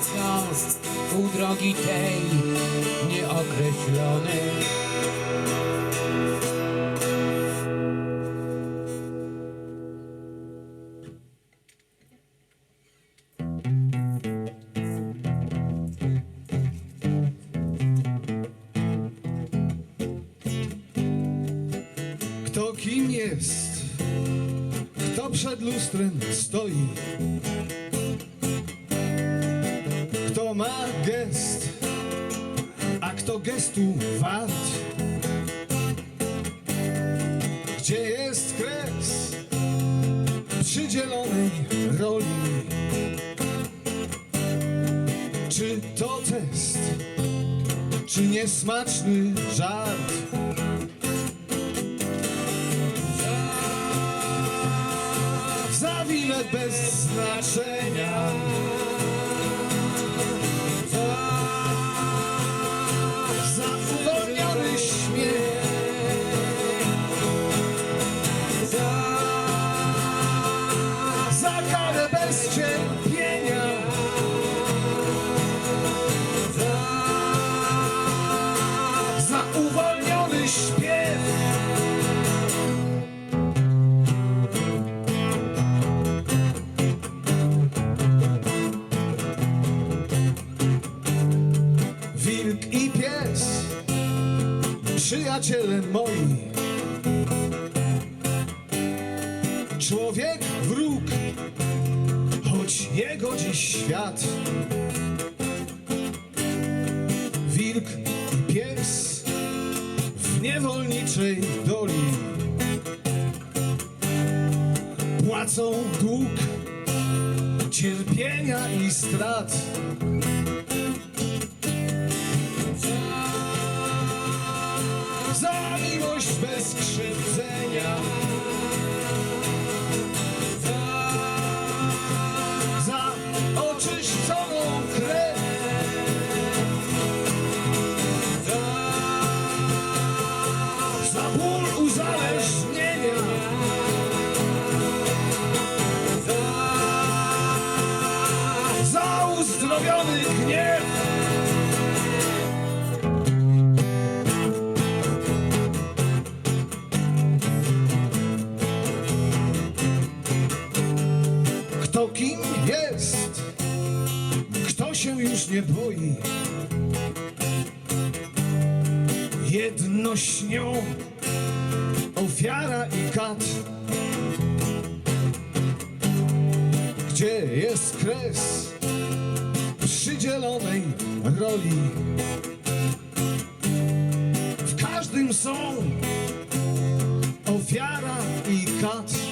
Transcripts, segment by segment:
wciąż u drogi tej nieokreślonej. Kto gestu wart? Gdzie jest kres przydzielonej roli? Czy to test? Czy niesmaczny żart? za wiele bez znaczenia. Przyjaciele moi. Człowiek wróg, choć jego dziś świat. Wilk i pies w niewolniczej doli płacą dług cierpienia i strat. Kat. Gdzie jest kres przydzielonej roli? W każdym są ofiara i kat.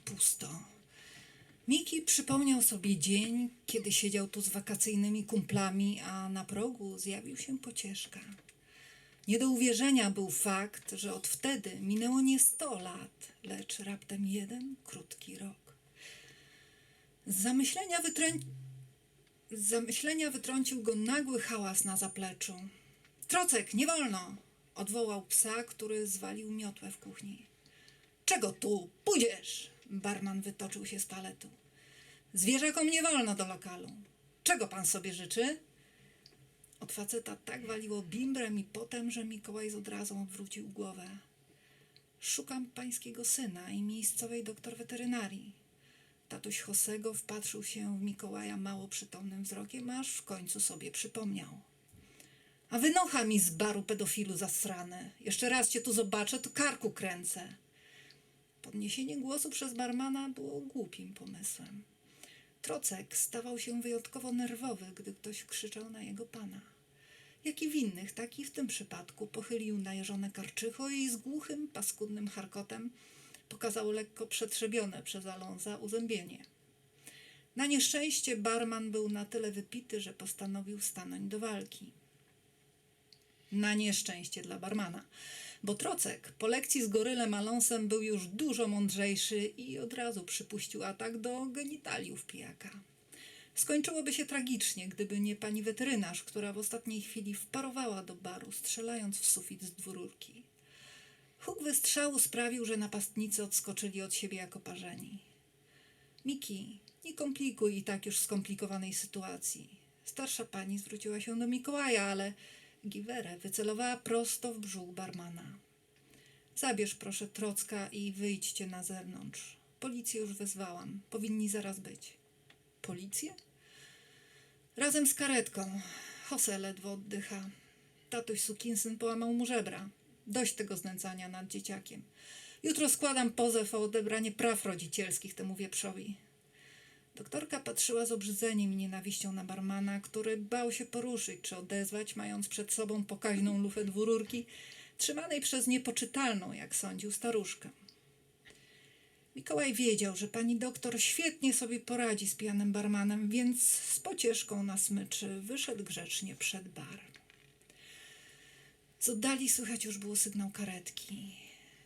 pusto. Miki przypomniał sobie dzień, kiedy siedział tu z wakacyjnymi kumplami, a na progu zjawił się pocieszka. Nie do uwierzenia był fakt, że od wtedy minęło nie sto lat, lecz raptem jeden krótki rok. Z zamyślenia, wytrę... z zamyślenia wytrącił go nagły hałas na zapleczu. Trocek, nie wolno! odwołał psa, który zwalił miotłę w kuchni. Czego tu? Pójdziesz! Barman wytoczył się z paletu. Zwierzakom nie wolno do lokalu. Czego pan sobie życzy? Od faceta tak waliło bimbrem i potem, że Mikołaj z odrazą odwrócił głowę. Szukam pańskiego syna i miejscowej doktor weterynarii. Tatuś Josego wpatrzył się w Mikołaja mało przytomnym wzrokiem, aż w końcu sobie przypomniał. A wynocha mi z baru pedofilu zasrany. Jeszcze raz cię tu zobaczę, to karku kręcę. Podniesienie głosu przez barmana było głupim pomysłem. Trocek stawał się wyjątkowo nerwowy, gdy ktoś krzyczał na jego pana. Jak i w innych, tak i w tym przypadku pochylił najeżone karczycho i z głuchym, paskudnym charkotem pokazał lekko przetrzebione przez Alonza uzębienie. Na nieszczęście barman był na tyle wypity, że postanowił stanąć do walki. Na nieszczęście dla barmana, bo Trocek po lekcji z gorylem Alonsem był już dużo mądrzejszy i od razu przypuścił atak do genitaliów pijaka. Skończyłoby się tragicznie, gdyby nie pani weterynarz, która w ostatniej chwili wparowała do baru, strzelając w sufit z dwururki. Huk wystrzału sprawił, że napastnicy odskoczyli od siebie jako parzeni. Miki, nie komplikuj i tak już skomplikowanej sytuacji. Starsza pani zwróciła się do Mikołaja, ale Giwerę wycelowała prosto w brzuch barmana. Zabierz proszę Trocka i wyjdźcie na zewnątrz. Policję już wezwałam. Powinni zaraz być. Policję? Razem z karetką. Jose ledwo oddycha. Tatuś sukinsyn połamał mu żebra. Dość tego znęcania nad dzieciakiem. Jutro składam pozew o odebranie praw rodzicielskich temu wieprzowi. Doktorka patrzyła z obrzydzeniem i nienawiścią na barmana, który bał się poruszyć czy odezwać, mając przed sobą pokaźną lufę dwururki, trzymanej przez niepoczytalną, jak sądził, staruszkę. Mikołaj wiedział, że pani doktor świetnie sobie poradzi z pijanym barmanem, więc z pocieszką na smyczy wyszedł grzecznie przed bar. Z oddali słychać już było sygnał karetki.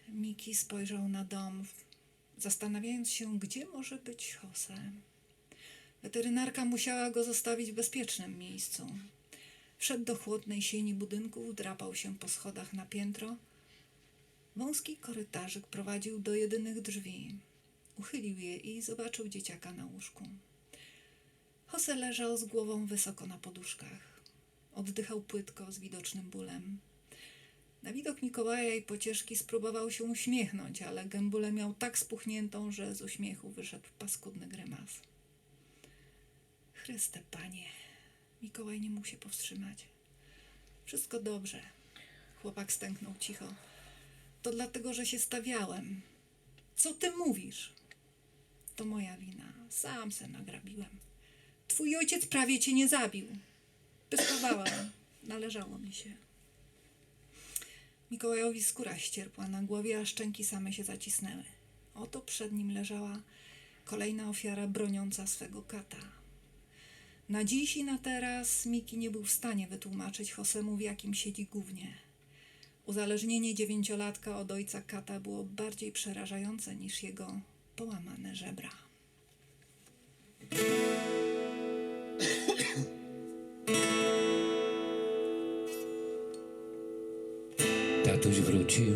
Miki spojrzał na dom, zastanawiając się, gdzie może być Jose. Weterynarka musiała go zostawić w bezpiecznym miejscu. Wszedł do chłodnej sieni budynku, drapał się po schodach na piętro. Wąski korytarzyk prowadził do jedynych drzwi. Uchylił je i zobaczył dzieciaka na łóżku. Jose leżał z głową wysoko na poduszkach. Oddychał płytko z widocznym bólem. Na widok Mikołaja i pocieszki spróbował się uśmiechnąć, ale gębulę miał tak spuchniętą, że z uśmiechu wyszedł paskudny grymas. Chryste, panie. Mikołaj nie mógł się powstrzymać. Wszystko dobrze. Chłopak stęknął cicho. To dlatego, że się stawiałem. Co ty mówisz? To moja wina. Sam se nagrabiłem. Twój ojciec prawie cię nie zabił. Pyskowałam. Należało mi się. Mikołajowi skóra ścierpła na głowie, a szczęki same się zacisnęły. Oto przed nim leżała kolejna ofiara broniąca swego kata. Na dziś i na teraz Miki nie był w stanie wytłumaczyć Josemu, w jakim siedzi gównie. Uzależnienie dziewięciolatka od ojca kata było bardziej przerażające niż jego połamane żebra. Tatuś wrócił,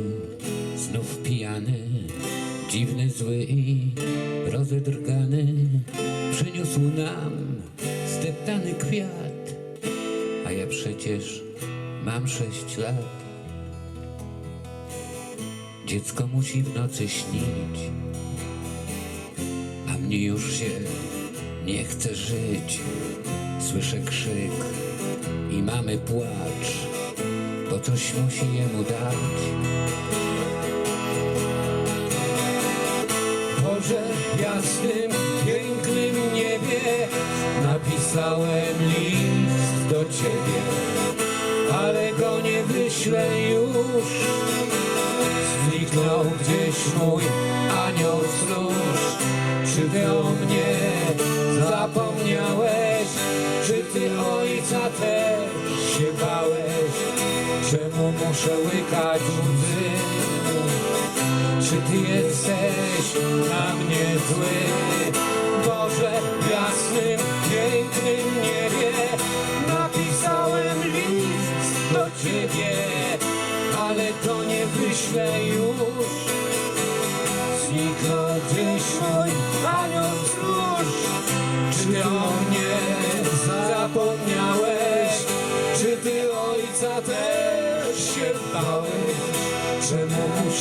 znów pijany, dziwny, zły i rozedrgany. Przyniósł nam zdeptany kwiat, a ja przecież mam sześć lat. Dziecko musi w nocy śnić, a mnie już się nie chce żyć. Słyszę krzyk i mamy płacz, to coś musi jemu dać. Boże jasnym, napisałem list do Ciebie, ale go nie wyślę już. Zniknął gdzieś mój anioł stróż. Czy Ty o mnie zapomniałeś? Czy Ty ojca też się bałeś? Czemu muszę łykać łzy? Czy Ty jesteś na mnie zły?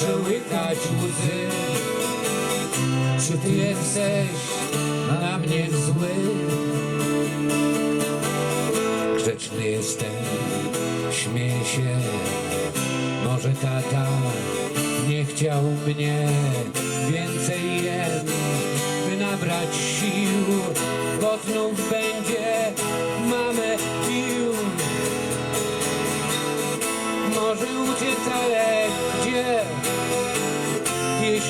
Czemu muszę łykać łzy? Czy ty jesteś na mnie zły? Grzeczny jestem, śmieję się, może tata nie chciał mnie więcej jem, by nabrać sił, bo znów będzie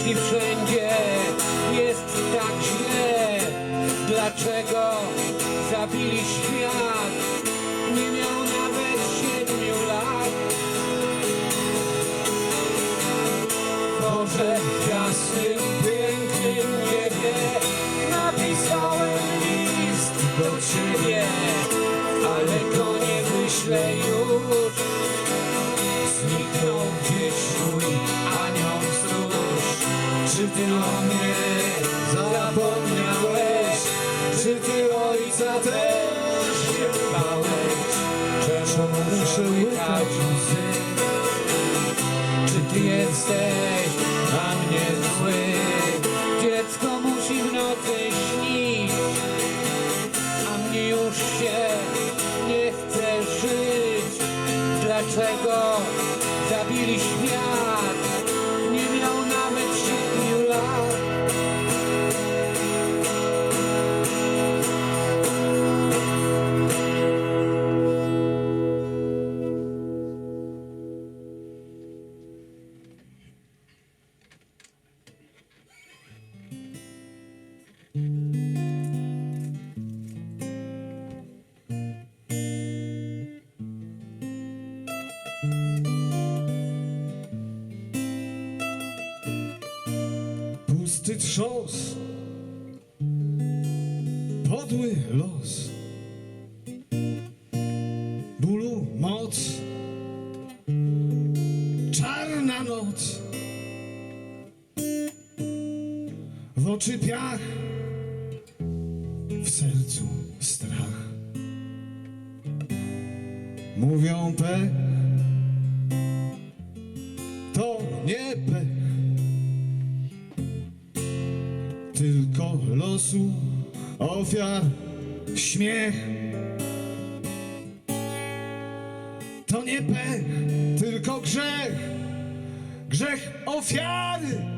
Jeśli wszędzie jest tak źle, dlaczego zapomniałeś? Czy Ty ojca też się bałeś? Czemu muszę łykać łzy? Czy ty jesteś Pusty trząs, podły los, bólu moc, czarna noc, w oczy piach, losu ofiar śmiech. To nie pech, tylko grzech, grzech ofiary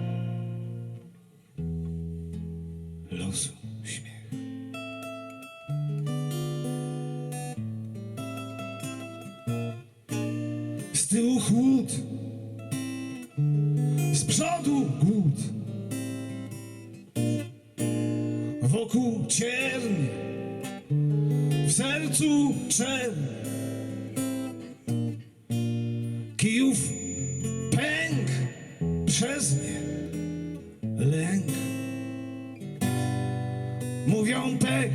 cierń, w sercu czerń. Kijów pęk przez nie lęk. Mówią pech,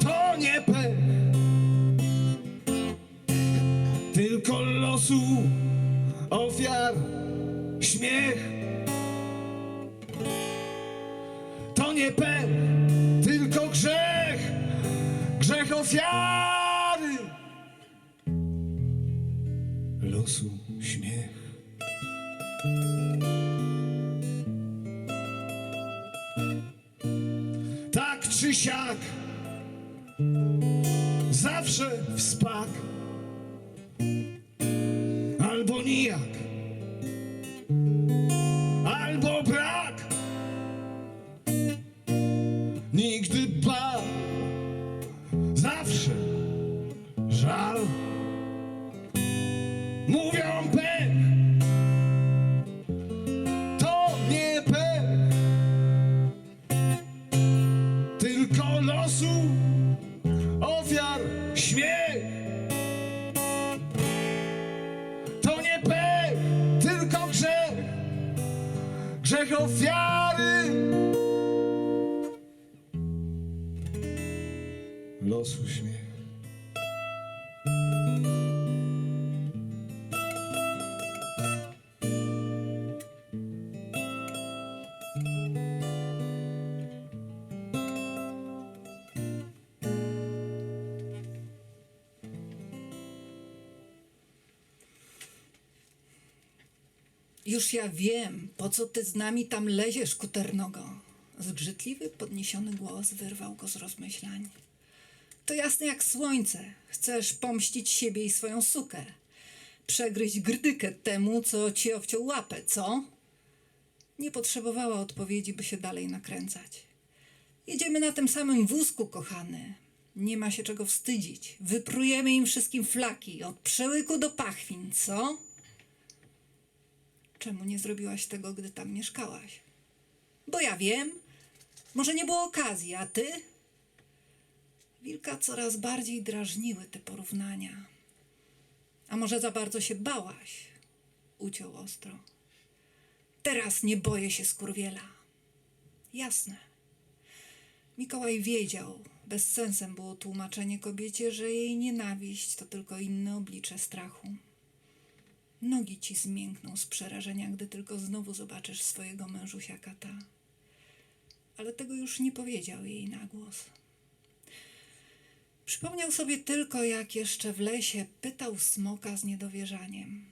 to nie pech, tylko losu ofiar śmiech. Czy siak, zawsze w spak, albo nijak, albo brak. Nigdy bal, Już ja wiem, po co ty z nami tam leziesz, kuternogo. Zgrzytliwy, podniesiony głos wyrwał go z rozmyślań. To jasne jak słońce. Chcesz pomścić siebie i swoją sukę. Przegryźć grdykę temu, co ci obciął łapę, co? Nie potrzebowała odpowiedzi, by się dalej nakręcać. Jedziemy na tym samym wózku, kochany. Nie ma się czego wstydzić. Wyprujemy im wszystkim flaki, od przełyku do pachwin, co? Czemu nie zrobiłaś tego, gdy tam mieszkałaś? Bo ja wiem. Może nie było okazji, a ty? Wilka coraz bardziej drażniły te porównania. A może za bardzo się bałaś? Uciął ostro. Teraz nie boję się skurwiela. Jasne. Mikołaj wiedział, bez sensem było tłumaczenie kobiecie, że jej nienawiść to tylko inne oblicze strachu. Nogi ci zmiękną z przerażenia, gdy tylko znowu zobaczysz swojego mężusia kata. Ale tego już nie powiedział jej na głos. Przypomniał sobie tylko, jak jeszcze w lesie pytał smoka z niedowierzaniem.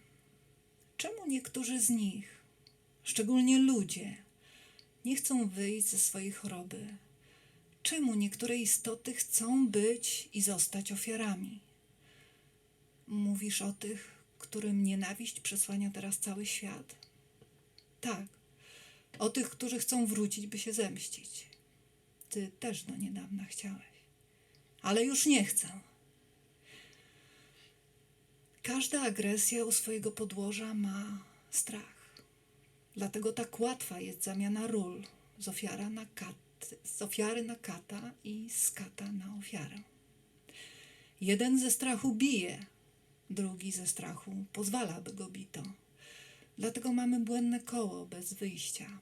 Czemu niektórzy z nich, szczególnie ludzie, nie chcą wyjść ze swojej choroby? Czemu niektóre istoty chcą być i zostać ofiarami? Mówisz o tych, którym nienawiść przesłania teraz cały świat? Tak, o tych, którzy chcą wrócić, by się zemścić. Ty też do niedawna chciałeś, ale już nie chcę. Każda agresja u swojego podłoża ma strach. Dlatego tak łatwa jest zamiana ról z, ofiara na kat, z ofiary na kata i z kata na ofiarę. Jeden ze strachu bije, drugi ze strachu pozwala, by go bito. Dlatego mamy błędne koło bez wyjścia.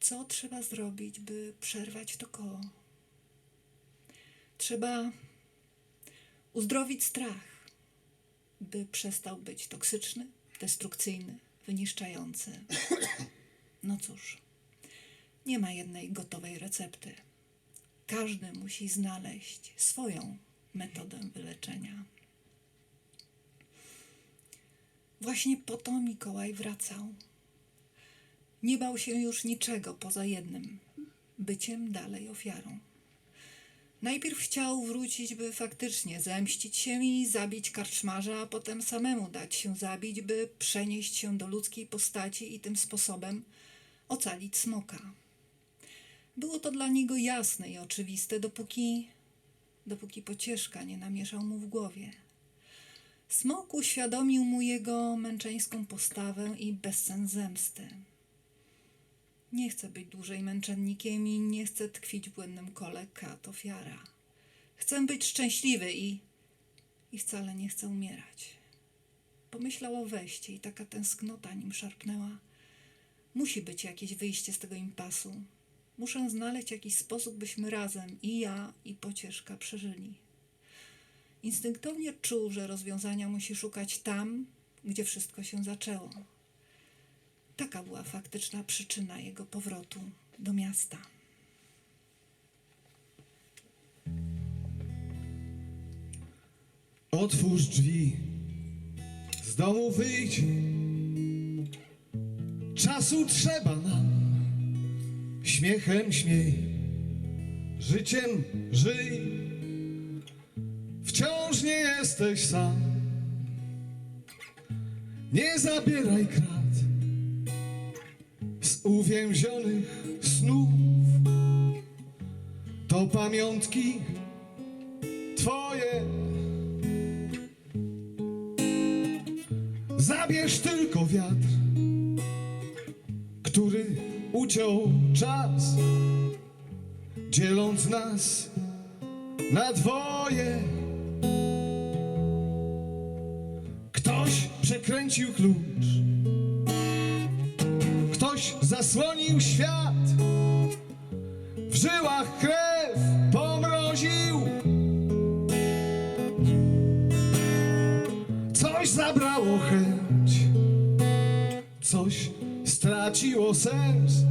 Co trzeba zrobić, by przerwać to koło? Trzeba uzdrowić strach, by przestał być toksyczny, destrukcyjny, wyniszczający. No cóż, nie ma jednej gotowej recepty. Każdy musi znaleźć swoją metodę wyleczenia. Właśnie po to Mikołaj wracał. Nie bał się już niczego poza jednym byciem dalej ofiarą. Najpierw chciał wrócić, by faktycznie zemścić się i zabić karczmarza, a potem samemu dać się zabić, by przenieść się do ludzkiej postaci i tym sposobem ocalić smoka. Było to dla niego jasne i oczywiste, dopóki, dopóki pocieszka nie namieszał mu w głowie. Smok uświadomił mu jego męczeńską postawę i bezsens zemsty. Nie chcę być dłużej męczennikiem i nie chcę tkwić w błędnym kole kat ofiara. Chcę być szczęśliwy i, i wcale nie chcę umierać. Pomyślał o wejście i taka tęsknota nim szarpnęła. Musi być jakieś wyjście z tego impasu. Muszę znaleźć jakiś sposób, byśmy razem, i ja, i pocieszka, przeżyli. Instynktownie czuł, że rozwiązania musi szukać tam, gdzie wszystko się zaczęło. Taka była faktyczna przyczyna jego powrotu do miasta. Otwórz drzwi, z domu wyjdź. Czasu trzeba nam, śmiechem śmiej, życiem żyj. Nie jesteś sam. Nie zabieraj krat z uwięzionych snów. To pamiątki twoje. Zabierz tylko wiatr, który uciął czas, dzieląc nas na dwoje. Przekręcił klucz, ktoś zasłonił świat, w żyłach krew pomroził. Coś zabrało chęć, coś straciło sens.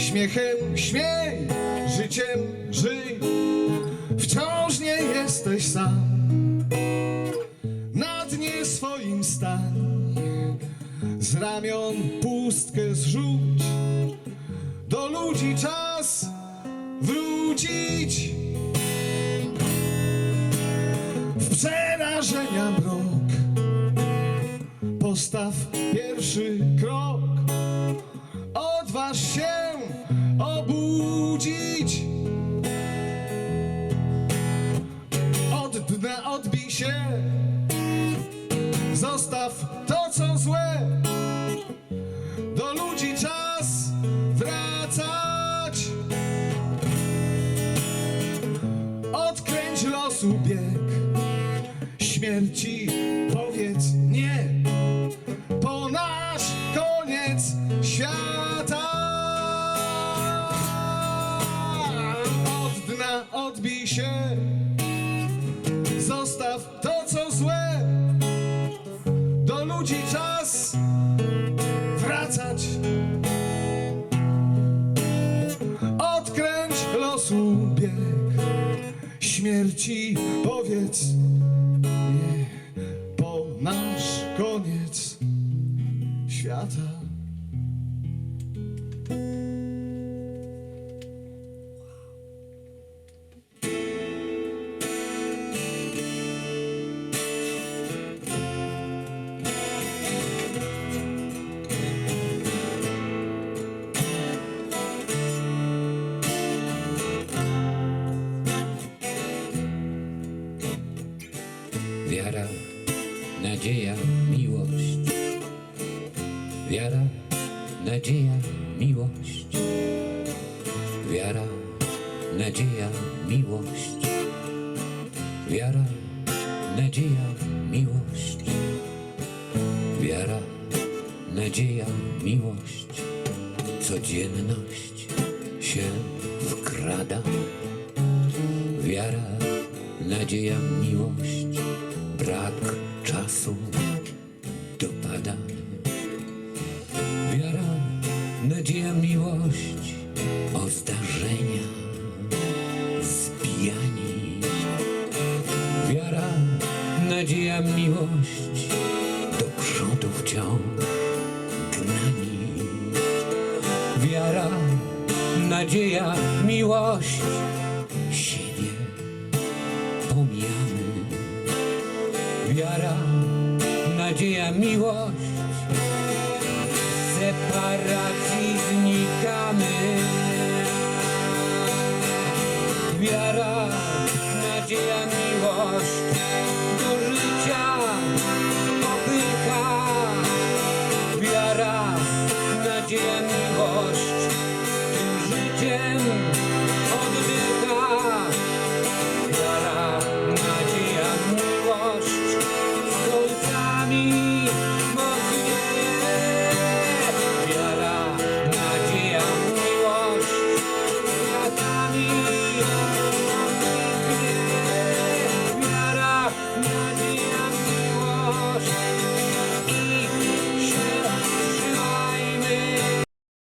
Śmiechem śmiej, życiem żyj. Wciąż nie jesteś sam. Na dnie swoim stań. Z ramion pustkę zrzuć. Do ludzi czas wrócić. W przerażenia mrok Postaw pierwszy krok Odważ się Dna odbij się Zostaw to co złe. Do ludzi czas wracać. Odkręć losu bieg Śmierci Codzienność się wkrada. Wiara, nadzieja, miłość, brak czasu dopada. Wiara, nadzieja, miłość,